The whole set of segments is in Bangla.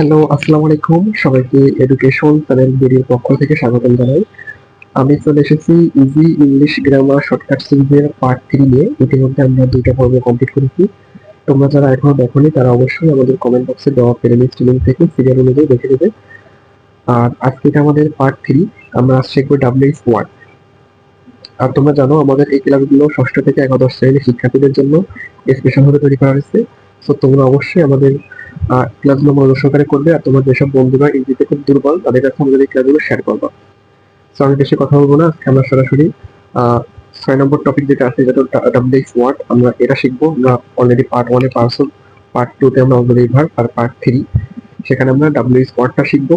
হ্যালো আসসালামু আলাইকুম। সবাইকে এডুকেশন চ্যানেল বিডির পক্ষ থেকে স্বাগতম জানাই। আমি চলে এসেছি ইজি ইংলিশ গ্রামার শর্টকাট সিরিজের পার্ট থ্রি নিয়ে। ইতিমধ্যে আমরা দুইটা পর্ব কমপ্লিট করেছি। তোমরা যারা এখনও দেখোনি, তারা অবশ্যই আমাদের কমেন্ট বক্সে দেওয়া প্লেলিস্ট লিঙ্ক থেকে সিরিয়াল অনুযায়ী দেখে দেবে আর আজকে এটা আমাদের পার্ট থ্রি আমরা শিখব ডাব্লিউএস ওয়ার্ড আর তোমরা জানো, আমাদের এই ক্লাবগুলো ষষ্ঠ থেকে একাদশ শ্রেণির শিক্ষার্থীদের জন্য স্পেশাল ভাবে তৈরি করা হয়েছে। তো তোমরা অবশ্যই আমাদের ক্লাসগুলো মনোযোগ সহকারে করবে আর তোমার যেসব বন্ধুরা ইংরেজিতে খুব দুর্বল, তাদের কাছে আমাদের এই ক্লাসগুলো শেয়ার করবা। তো আমি বেশি কথা বলব না আমরা সরাসরি ছয় নম্বর টপিক যেটা আছে যেটা ডাব্লিউএক্স ওয়ার্ড আমরা এটা শিখব, আমরা অলরেডি পার্ট ওয়ানে পার্সন পার্ট টু তে আমরা অলরেডি ভার আর পার্ট থ্রি সেখানে আমরা ডাব্লিউএস ওয়ার্ডটা শিখব।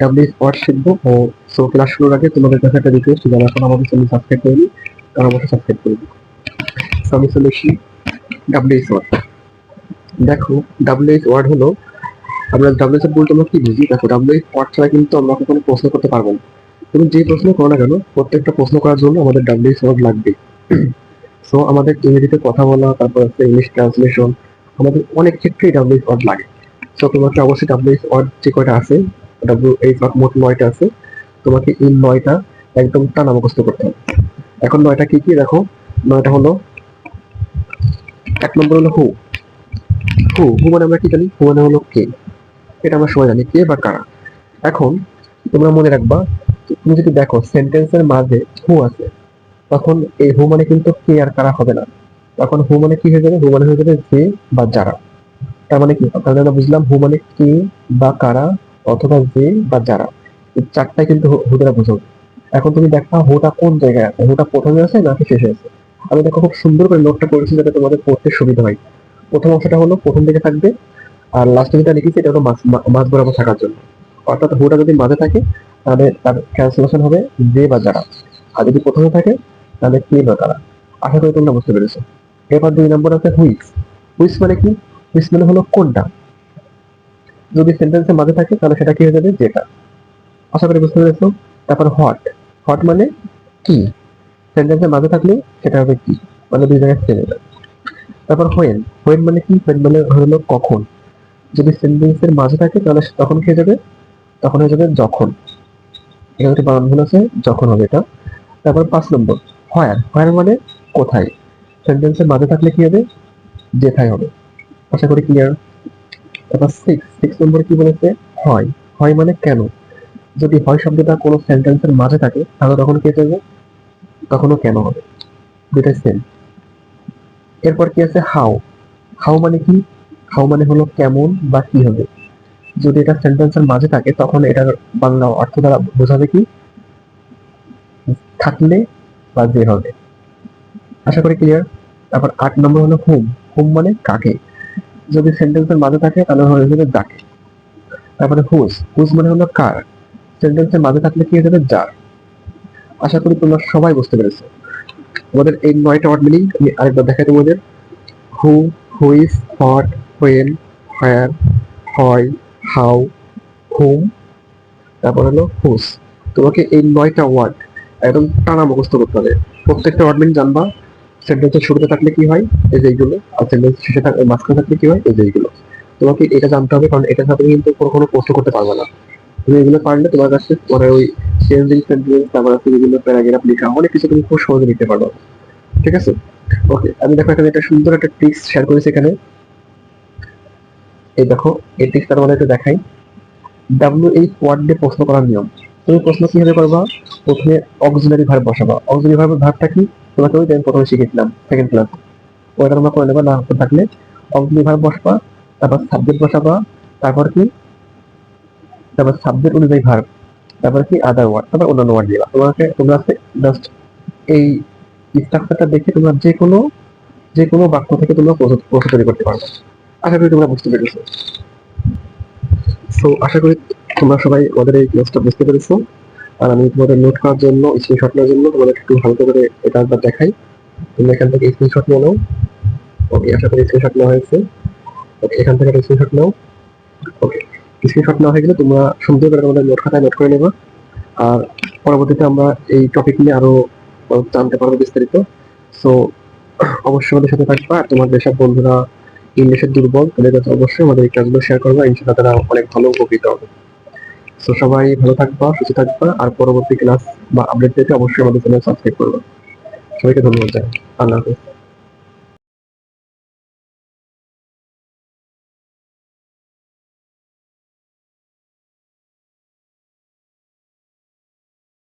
ডাব্লিউএস ওয়ার্ড শিখব, ও সো ক্লাস শুরুর আগে তোমাদের কাছে একটা রিকোয়েস্ট যারা এখন আমাদের চ্যানেল সাবস্ক্রাইব করেনি, তারা অবশ্যই সাবস্ক্রাইব করবে তো আমি চলে এসেছি ডাব্লিউএস ওয়ার্ড দেখো ডাব্লিউএস ওয়ার্ড হলো, আমরা ডাব্লিউএস বলতে আমরা কি বুঝি? দেখো ডাব্লিউএস ওয়ার্ড ছাড়া কিন্তু আমরা কখনো প্রশ্ন করতে পারব না। তুমি যে প্রশ্ন করো না কেন, প্রত্যেকটা প্রশ্ন করার জন্য আমাদের ডাব্লিউএস ওয়ার্ড লাগবে। সো আমাদের ইংরেজিতে কথা বলা, তারপর হচ্ছে ইংলিশ ট্রান্সলেশন আমাদের অনেক ক্ষেত্রেই ডাব্লিউএস ওয়ার্ড লাগে। সো তোমাকে অবশ্যই ডাব্লিউএস ওয়ার্ড যে কয়টা আছে ডাব্লিউএস ওয়ার্ড মোট নয়টা আছে, তোমাকে এই নয়টা একদম টানা মুখস্থ করতে হবে। এখন নয়টা কি কি? দেখো, নয়টা হলো, এক নম্বর হলো হু হু হু মানে আমরা কি জানি? হু মানে হলো কে? এটা আমরা সবাই জানি, কে বা কারা? এখন তোমরা মনে রাখবা, তুমি যদি দেখো সেন্টেন্সের মাঝে হু আছে, তখন এই হু মানে কিন্তু কে আর কারা হবে না। তখন হু মানে কি হয়ে যাবে? হু মানে হয়ে যাবে যে বা যারা। তার মানে কি? তাহলে আমরা বুঝলাম হু মানে কে বা কারা অথবা যে বা যারা। এই চারটাই কিন্তু হু- হু দ্বারা এখন তুমি দেখা হুটা কোন জায়গায় আছে? হুটা প্রথমে আছে নাকি শেষে আছে? আমি দেখো খুব সুন্দর করে নোটটা করেছি যাতে তোমাদের পড়তে সুবিধা হয়। প্রথম অংশটা হলো প্রথম দিকে থাকবে, আর লাস্টে যেটা লিখেছি এটা হলো মাঝ মা- মাঝ বরাবর থাকার জন্য। অর্থাৎ হুটা যদি মাঝে থাকে, তাহলে তার ট্রান্সলেশন হবে যে বা যারা। আর যদি প্রথমে থাকে, তাহলে কে বা কারা। আশা করি তোমরা বুঝতে পেরেছ। এবার দুই নম্বর আছে হুইস হুইস মানে কি? হুইস মানে হলো কোনটা। যদি সেন্টেন্সের মাঝে থাকে, তাহলে সেটা কি হয়ে যাবে? যেটা। আশা করি বুঝতে পেরেছ। তারপর হট হট মানে কি? সেন্টেন্সের মাঝে থাকলে সেটা হবে কি? মানে দুই জায়গায় চেনে যাবে তারপর হোয়েন। হোয়েন মানে কি? হোয়েন মানে হলো কখন। যদি সেন্টেন্সের মাঝে থাকে, তাহলে তখন খেয়ে যাবে? তখন হয়ে যাবে যখন। এখানে একটা বানান ভুল আছে, যখন হবে এটা। তারপর পাঁচ নম্বর হয়ার হয়ার মানে কোথায়? সেন্টেন্সের মাঝে থাকলে কি হবে? যেথায় হবে। আশা করি ক্লিয়ার তারপর সিক্স সিক্স নম্বরে কি বলেছে? হয়। হয় মানে কেন? যদি হয় শব্দটা কোনো সেন্টেন্সের মাঝে থাকে, তাহলে তখন কি যাবে? তখনও কেন হবে? দুটাই সেম এরপর কি আছে? হাউ হাউ মানে কি? হাউ মানে হলো কেমন বা কি হবে? যদি এটা সেন্টেন্সের মাঝে থাকে, তখন এটার বাংলা অর্থ দ্বারা বোঝাবে কি? থাকলে বা যে হবে। আশা করি ক্লিয়ার তারপর আট নম্বর হলো হোম হোম মানে কাকে? যদি সেন্টেন্সের মাঝে থাকে, তাহলে হয়ে যাবে যাকে। তারপরে হুজ হুজ মানে হলো কার। সেন্টেন্সের মাঝে থাকলে কি হয়ে যাবে? যার। আশা করি তোমরা সবাই বুঝতে পেরেছ। আমাদের এই নয়টা ওয়ার্ড মিনিং আমি আরেকবার দেখাই তোমাদের। Who which what when where হয় হাউ হুম তারপর হলো হুস তোমাকে এই নয়টা ওয়ার্ড একদম টানা মুখস্থ করতে হবে। প্রত্যেকটা ওয়ার্ড মিনিং জানবা। সেন্টেন্সের শুরুতে থাকলে কি হয়? এই যে এইগুলো। আর সেন্টেন্স শেষে থাকলে মাঝখানে থাকলে কি হয়? এই যে এইগুলো। তোমাকে এটা জানতে হবে কারণ এটা সাথে কিন্তু কোনো কোনো প্রশ্ন করতে পারবে না। তুমি এগুলো পারলে তোমার কাছে পরে ওই চেঞ্জিং সেন্টেন্স তারপর আছে বিভিন্ন প্যারাগ্রাফ লেখা, অনেক কিছু তুমি খুব সহজে লিখতে পারবে। ঠিক আছে? ওকে আমি দেখো এখানে একটা সুন্দর একটা ট্রিক্স শেয়ার করেছি এখানে। এই দেখো, এই ট্রিক্সটা তোমাদের একটু দেখাই। ডাব্লিউ এইচ ওয়ার্ড দিয়ে প্রশ্ন করার নিয়ম। তুমি প্রশ্ন কীভাবে করবা? প্রথমে অক্সিলারি ভার্ব বসাবা। অক্সিলারি ভার্বের ভার্বটা কি? তোমাকে ওই আমি প্রথমে শিখেছিলাম সেকেন্ড ক্লাস ওইটা তোমরা করে নেবা, না থাকলে অক্সিলারি ভার্ব বসবা। তারপর সাবজেক্ট বসাবা। তারপর কি? তারপর সাবজেক্ট অনুযায়ী ভার্ব তারপর কি আদার ওয়ার্ড তারপর অন্যান্য ওয়ার্ড দিবা। তোমাকে, তোমরা জাস্ট এই স্ট্রাকচারটা দেখে তোমরা যে কোনো যে কোনো বাক্য থেকে তোমরা প্রশ্ন তৈরি করতে পারবে। আশা করি তোমরা বুঝতে পেরেছ। সো আশা করি তোমরা সবাই আমাদের এই ক্লাসটা বুঝতে পেরেছ। আর আমি তোমাদের নোট করার জন্য স্ক্রিনশট নেওয়ার জন্য তোমাদের একটু হালকা করে এটা একবার দেখাই। তোমরা এখান থেকে স্ক্রিনশট নিয়ে নাও। ওকে আশা করি স্ক্রিনশট নেওয়া হয়েছে। ওকে এখান থেকে একটা স্ক্রিনশট নাও। ওকে স্ক্রিনশট নেওয়া হয়ে গেলে তোমরা সুন্দর করে তোমাদের নোট খাতায় নোট করে নেবা। আর পরবর্তীতে আমরা এই টপিক নিয়ে আরও জানতে পারব বিস্তারিত। সো অবশ্যই আমাদের সাথে থাকবা আর তোমার যেসব বন্ধুরা ইংলিশে দুর্বল, তাদের কাছে অবশ্যই আমাদের এই ক্লাসগুলো শেয়ার করবা। ইনশাআল্লাহ তারা অনেক ভালো উপকৃত হবে। তো সবাই ভালো থাকবা, সুস্থ থাকবা আর পরবর্তী ক্লাস বা আপডেট পেতে অবশ্যই আমাদের চ্যানেল সাবস্ক্রাইব করবা। সবাইকে ধন্যবাদ জানাই। আল্লাহ হাফেজ।